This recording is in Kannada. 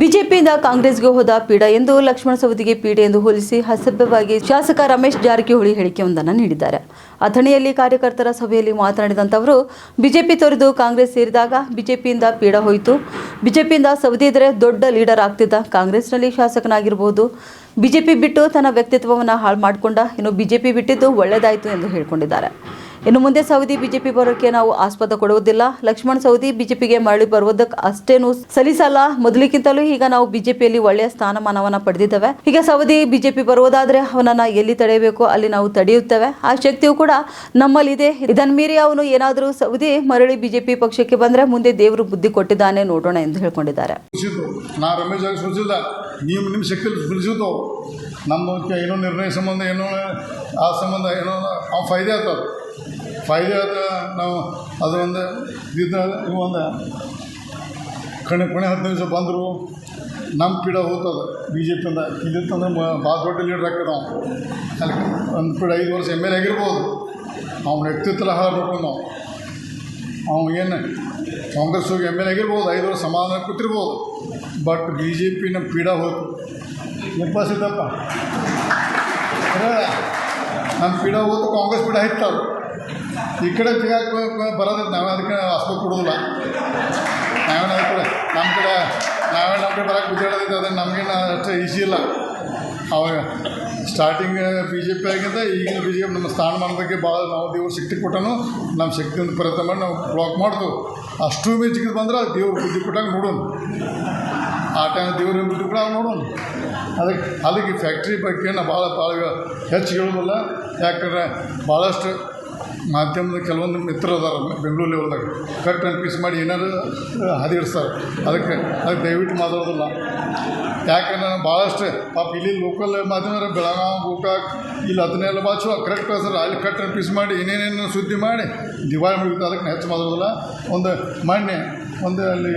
ಬಿಜೆಪಿಯಿಂದ ಕಾಂಗ್ರೆಸ್ಗೆ ಹೋದ ಪೀಡ ಎಂದು ಲಕ್ಷ್ಮಣ ಸವದಿಗೆ ಪೀಡೆ ಎಂದು ಹೋಲಿಸಿ ಅಸಭ್ಯವಾಗಿ ಶಾಸಕ ರಮೇಶ್ ಜಾರಕಿಹೊಳಿ ಹೇಳಿಕೆಯೊಂದನ್ನು ನೀಡಿದ್ದಾರೆ. ಅಥಣಿಯಲ್ಲಿ ಕಾರ್ಯಕರ್ತರ ಸಭೆಯಲ್ಲಿ ಮಾತನಾಡಿದಂಥವರು, ಬಿಜೆಪಿ ತೊರೆದು ಕಾಂಗ್ರೆಸ್ ಸೇರಿದಾಗ ಬಿಜೆಪಿಯಿಂದ ಪೀಡ ಹೋಯಿತು. ಬಿಜೆಪಿಯಿಂದ ಸವದಿ ಇದ್ರೆ ದೊಡ್ಡ ಲೀಡರ್ ಆಗ್ತಿದ್ದ ಕಾಂಗ್ರೆಸ್ನಲ್ಲಿ ಶಾಸಕನಾಗಿರ್ಬೋದು. ಬಿಜೆಪಿ ಬಿಟ್ಟು ತನ್ನ ವ್ಯಕ್ತಿತ್ವವನ್ನು ಹಾಳು ಮಾಡಿಕೊಂಡ ಇನ್ನು ಬಿಜೆಪಿ ಬಿಟ್ಟಿದ್ದು ಒಳ್ಳೆಯದಾಯಿತು ಎಂದು ಹೇಳಿಕೊಂಡಿದ್ದಾರೆ. ಇನ್ನು ಮುಂದೆ ಸೌದಿ ಬಿಜೆಪಿ ಬರೋಕ್ಕೆ ನಾವು ಆಸ್ಪದ ಕೊಡುವುದಿಲ್ಲ. ಲಕ್ಷ್ಮಣ್ ಸೌದಿ ಬಿಜೆಪಿಗೆ ಮರಳಿ ಬರುವುದಕ್ಕೆ ಅಷ್ಟೇನು ಸಲಿಸಲ್ಲ ಮೊದಲಿಗಿಂತಲೂ ಈಗ ನಾವು ಬಿಜೆಪಿಯಲ್ಲಿ ಒಳ್ಳೆಯ ಸ್ಥಾನಮಾನವನ್ನ ಪಡೆದಿದ್ದೇವೆ. ಈಗ ಸೌದಿ ಬಿಜೆಪಿ ಬರುವುದಾದ್ರೆ ಅವನನ್ನ ಎಲ್ಲಿ ತಡೆಯಬೇಕು, ಅಲ್ಲಿ ನಾವು ತಡೆಯುತ್ತೇವೆ. ಆ ಶಕ್ತಿಯು ಕೂಡ ನಮ್ಮಲ್ಲಿದೆ. ಇದನ್ ಮೀರಿ ಅವನು ಏನಾದರೂ ಸೌದಿ ಮರಳಿ ಬಿಜೆಪಿ ಪಕ್ಷಕ್ಕೆ ಬಂದ್ರೆ ಮುಂದೆ ದೇವರು ಬುದ್ಧಿ ಕೊಟ್ಟಿದ್ದಾನೆ ನೋಡೋಣ ಎಂದು ಹೇಳ್ಕೊಂಡಿದ್ದಾರೆ. ನಾ ಏನೋ ನಿರ್ಣಯ ಸಂಬಂಧ, ಏನೋ ಆ ಸಂಬಂಧ, ಏನೋ ಫೈದೆ ಆಗ್ತದೆ ಫಾಯ್ದೆ ಆದ ನಾವು ಅದು ಒಂದು ಇದು ಇವು ಒಂದು. ಕಣೆ, ಕೊನೆ ಹತ್ತು ನಿಮಿಷ ಬಂದರು ನಮ್ಮ ಪೀಡ ಹೋಗ್ತದೆ. ಬಿ ಜೆ ಪಿಯಿಂದ ಇಲ್ಲಿತ್ತಂದ್ರೆ ಭಾಳ ದೊಡ್ಡ ಲೀಡರ್ ಆಗ್ತದೆ ನಾವು. ಅಲ್ಲಿ ಒಂದು ಪೀಡ ಐದು ವರ್ಷ ಎಂ ಎಲ್ ಎ ಆಗಿರ್ಬೋದು. ಅವ್ನ ವ್ಯಕ್ತಿತ್ವ ನೋಡ್ಕೊಂಡು ನಾವು. ಅವ್ನು ಏನು, ಕಾಂಗ್ರೆಸ್ ಹೋಗಿ ಎಂ ಎಲ್ ಎ ಆಗಿರ್ಬೋದು, ಐದು ವರ್ಷ ಸಮಾಧಾನ ಕೊಟ್ಟಿರ್ಬೋದು. ಬಟ್ ಬಿ ಜೆ ಪಿನ ಪೀಡ ಹೋಯ್ತು. ಎಪ್ಪ ಸಿದ್ದಪ್ಪ. ನಮ್ಮ ಪೀಡ ಹೋಯ್ತು, ಕಾಂಗ್ರೆಸ್ ಪೀಡ ಹಿತ್ತದು ಈ ಕಡೆ ಸಿಗಾಕ ಬರೋದಿತ್ತು ನಾವೇ ಅದಕ್ಕೆ ಅಷ್ಟು ಕೊಡೋದಿಲ್ಲ. ನಾವೇನು ನಮ್ಮ ಕಡೆ ನಮ್ಮ ಕಡೆ ನಾವೇ ನಮ್ಮ ಕಡೆ ಬರೋಕ್ಕೆ ಬಿದ್ದಾಡೋದೈತೆ ಅದನ್ನು ನಮಗೇನು ಅಷ್ಟು ಈಸಿ ಇಲ್ಲ. ಅವಾಗ ಸ್ಟಾರ್ಟಿಂಗ್ ಬಿ ಜೆ ಪಿ ಆಗಿದ್ದ ಈಗಿನ ಬಿ ಜೆ ಪಿ ನಮ್ಮ ಸ್ಥಾನಮಾನ ಬಗ್ಗೆ ಭಾಳ ನಾವು ದೇವ್ರ ಶಕ್ತಿ ಕೊಟ್ಟನು. ನಮ್ಮ ಶಕ್ತಿಯಿಂದ ಪ್ರಯತ್ನ ಮಾಡಿ ನಾವು ಬ್ಲಾಕ್ ಮಾಡ್ದು. ಅಷ್ಟು ಮೆಚ್ಚಿಗೆ ಬಂದ್ರೆ ದೇವ್ರ ಬುದ್ಧಿ ಕೊಟ್ಟಾಗ ನೋಡೋಣ ಆ ಟೈಮ್ ದೇವ್ರ ಬುದ್ಧಿ ಕೊಟ್ಟಾಗ ನೋಡೋಣ ಅದಕ್ಕೆ ಅದಕ್ಕೆ ಫ್ಯಾಕ್ಟ್ರಿ ಬಗ್ಗೆ ನಾವು ಭಾಳ ಭಾಳ ಹೆಚ್ಚು ಹೇಳೋದಿಲ್ಲ. ಯಾಕಂದ್ರೆ ಭಾಳಷ್ಟು ಮಾಧ್ಯಮದ ಕೆಲವೊಂದು ಮಿತ್ರ ಅದಾರ ಬೆಂಗಳೂರು ಲೆವೆಲ್ದಾಗ ಕಟ್ ಆ್ಯಂಡ್ ಪೀಸ್ ಮಾಡಿ ಏನಾದ್ರು ಹದಿರ್ಸ್ತಾರೆ ಅದಕ್ಕೆ ಅದಕ್ಕೆ ದಯವಿಟ್ಟು ಮಾತಾಡೋದಿಲ್ಲ. ಯಾಕಂದ್ರೆ ಭಾಳಷ್ಟು, ಪಾಪ ಇಲ್ಲಿ ಲೋಕಲ್ ಮಾಧ್ಯಮ ಬೆಳಗಾವಿ ಗೋಕಾಕ್, ಇಲ್ಲಿ ಅದನ್ನೆಲ್ಲ ಬಾಚು ಕರೆಕ್ಟ್ ಕಳ್ಸಲ್ಲ ಅಲ್ಲಿ ಕಟ್ ಆ್ಯಂಡ್ ಪೀಸ್ ಮಾಡಿ ಏನೇನೇನು ಸುದ್ದಿ ಮಾಡಿ ದಿವಾಳಿ ಮುಗಿತು. ಅದಕ್ಕೆ ಹೆಚ್ಚು ಮಾತಾಡೋದಿಲ್ಲ. ಒಂದು ಮಣ್ಣೆ ಒಂದು ಅಲ್ಲಿ